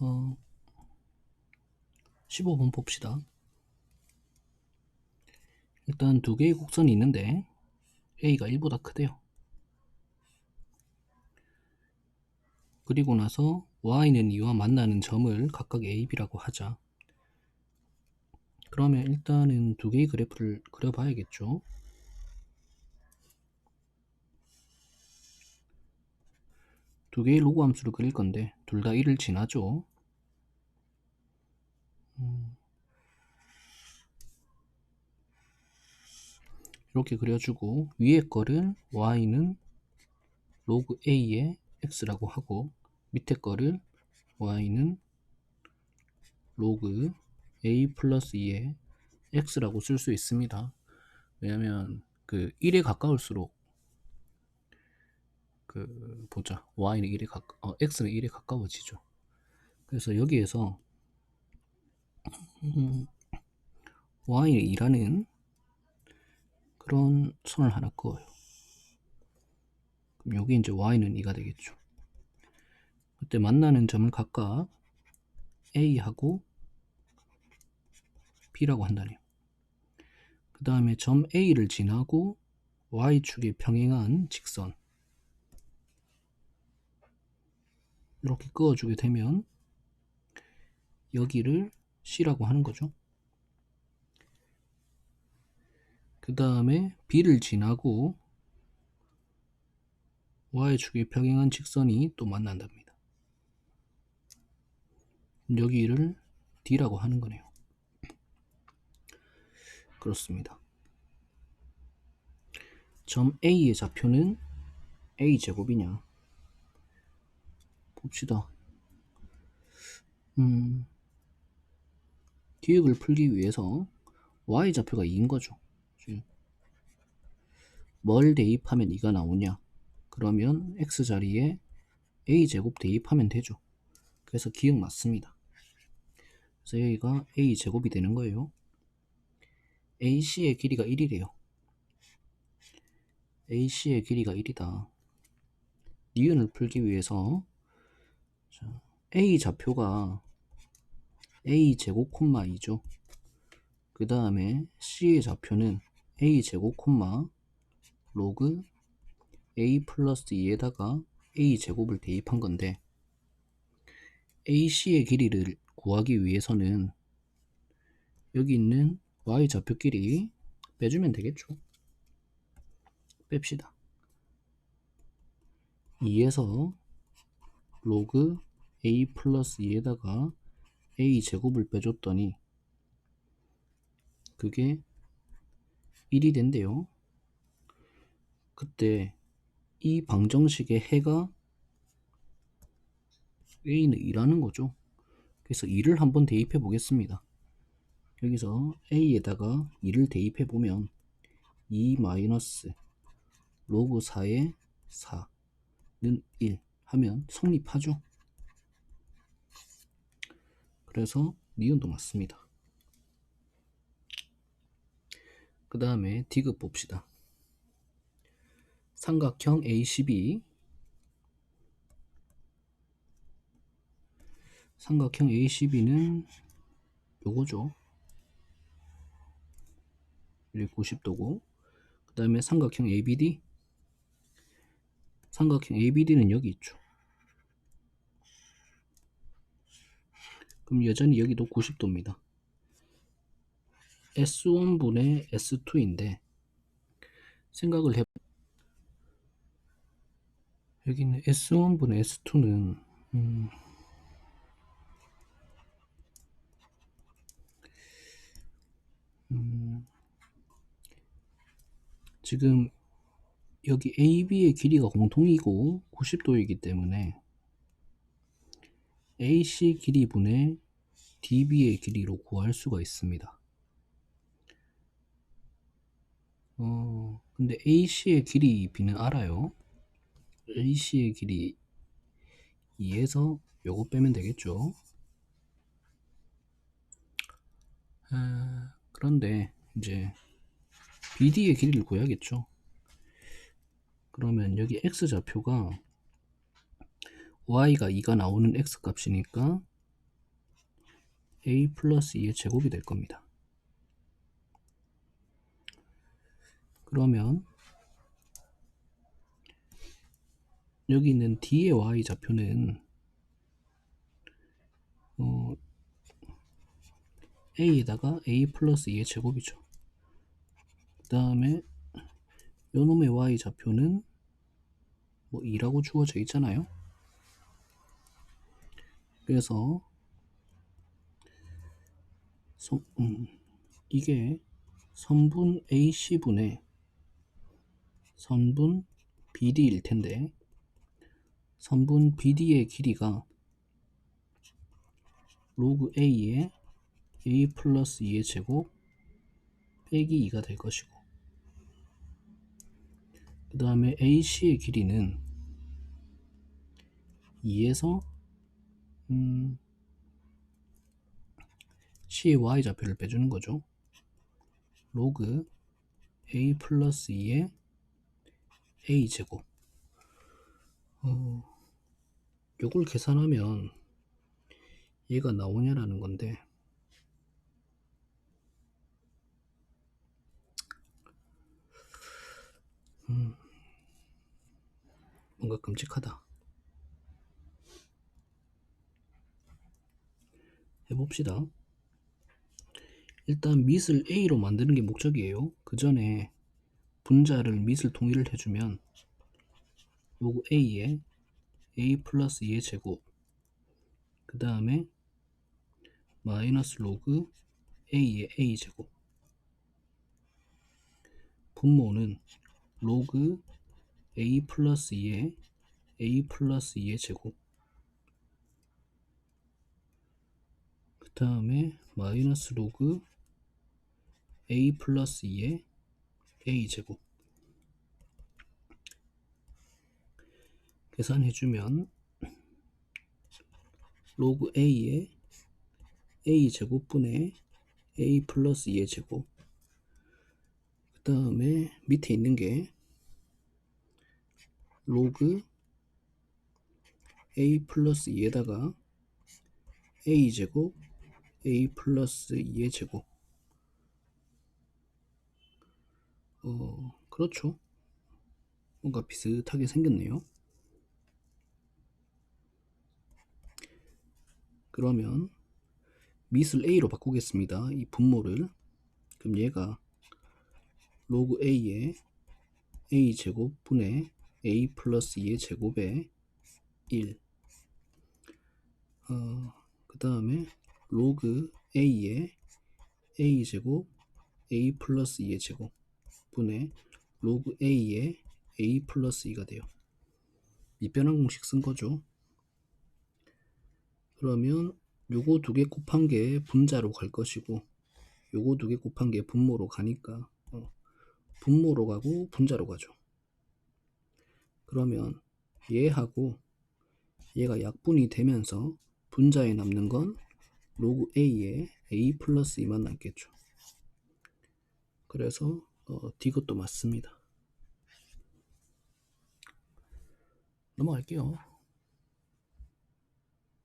어, 15번 봅시다. 일단 두 개의 곡선이 있는데 A가 1보다 크대요. 그리고 나서 Y는 2와 만나는 점을 각각 A, B라고 하자. 그러면 일단은 두 개의 그래프를 그려봐야겠죠. 두 개의 로그 함수를 그릴 건데 둘 다 1을 지나죠. 음. 이렇게 그려주고 위에 거를 y는 로그 a의 x라고 하고 밑에 거를 y는 로그 a 플러스 2의 x라고 쓸 수 있습니다. 왜냐면 그 1에 가까울수록 그 보자 y는 1에 가까 어, x는 1에 가까워지죠. 그래서 여기에서 음, y는 2라는 그런 선을 하나 그어요. 그럼 여기 이제 y는 2가 되겠죠. 그때 만나는 점을 각각 a하고 b라고 한다네요. 그 다음에 점 a를 지나고 y축에 평행한 직선 이렇게 그어주게 되면 여기를 C라고 하는 거죠. 그 다음에 B를 지나고 Y축에 평행한 직선이 또 만난답니다. 여기를 D라고 하는 거네요. 그렇습니다. 점 A의 좌표는 A제곱이냐 봅시다. 음, 기획을 풀기 위해서 y 좌표가 2인 거죠. 뭘 대입하면 2가 나오냐? 그러면 x 자리에 a 제곱 대입하면 되죠. 그래서 기억 맞습니다. 그래서 여기가 a 제곱이 되는 거예요. AC의 길이가 1이래요. AC의 길이가 1이다. 니은을 풀기 위해서 A 좌표가 A 제곱 콤마 2죠. 그 다음에 C의 좌표는 A 제곱 콤마 로그 A 플러스 2에다가 A 제곱을 대입한 건데 AC의 길이를 구하기 위해서는 여기 있는 Y 좌표끼리 빼주면 되겠죠. 뺍시다. 2에서 로그 A 플러스 2에다가 a 제곱을 빼줬더니 그게 1이 된대요. 그때 이 방정식의 해가 a는 2라는 거죠. 그래서 2를 한번 대입해 보겠습니다. 여기서 a에다가 2를 대입해 보면 2 마이너스 로그 4의 4는 1 하면 성립하죠. 그래서 니은도 맞습니다. 그 다음에 디귿 봅시다. 삼각형 A12 삼각형 A12는 요거죠. 여기 90도고 그 다음에 삼각형 ABD 삼각형 ABD는 여기 있죠. 그럼 여전히 여기도 90도입니다. S1분의 S2인데 생각을 해 여기 있는 S1분의 S2는 음 음 지금 여기 AB의 길이가 공통이고 90도이기 때문에 AC 길이분의 DB의 길이로 구할 수가 있습니다. 어, 근데 AC의 길이 B는 알아요. AC의 길이 2에서 요거 빼면 되겠죠. 아, 그런데 이제 BD의 길이를 구해야겠죠. 그러면 여기 X좌표가 y가 2가 나오는 x 값이니까 a 플러스 2의 제곱이 될 겁니다. 그러면 여기 있는 d의 y 좌표는 어, a에다가 a 플러스 2의 제곱이죠. 그 다음에 요놈의 y 좌표는 뭐 2라고 주어져 있잖아요. 그래서 선, 음, 이게 선분 AC분의 선분 BD일 텐데 선분 BD의 길이가 로그 A의 A 플러스 2의 제곱 빼기 2가 될 것이고 그 다음에 AC의 길이는 2에서 음, C의 Y 좌표를 빼주는 거죠. 로그 A 플러스 2의 A 제곱 어, 요걸 계산하면 얘가 나오냐라는 건데 음, 뭔가 끔찍하다. 해봅시다. 일단 밑을 A로 만드는 게 목적이에요. 그 전에 분자를 밑을 동일을 해주면 요거 A에 A 플러스 2의 제곱. 그 다음에 마이너스 로그 A의 A 제곱. 분모는 로그 A 플러스 2의 A 플러스 2의 제곱. 그 다음에 마이너스 로그 A 플러스 2의 A 제곱 계산해주면 로그 A의 A 제곱분의 A 플러스 2의 제곱. 그 다음에 밑에 있는 게 로그 A 플러스 2에다가 A 제곱 A 플러스 2의 제곱. 어 그렇죠. 뭔가 비슷하게 생겼네요 그러면 밑을 a로 바꾸겠습니다. 이 분모를 그럼 얘가 로그 a의 a 제곱 분의 a 플러스 2의 제곱에 1. 어, 그 다음에 로그 a의 a 제곱 a 플러스 2의 제곱 분의 로그 a의 a 플러스 2가 돼요. 밑변환 공식 쓴 거죠. 그러면 요거 두 개 곱한 게 분자로 갈 것이고 요거 두 개 곱한 게 분모로 가니까 어, 분모로 가고 분자로 가죠. 그러면 얘하고 얘가 약분이 되면서 분자에 남는 건 로그 a에 a 플러스 2만 남겠죠. 그래서 어, D것도 맞습니다. 넘어갈게요.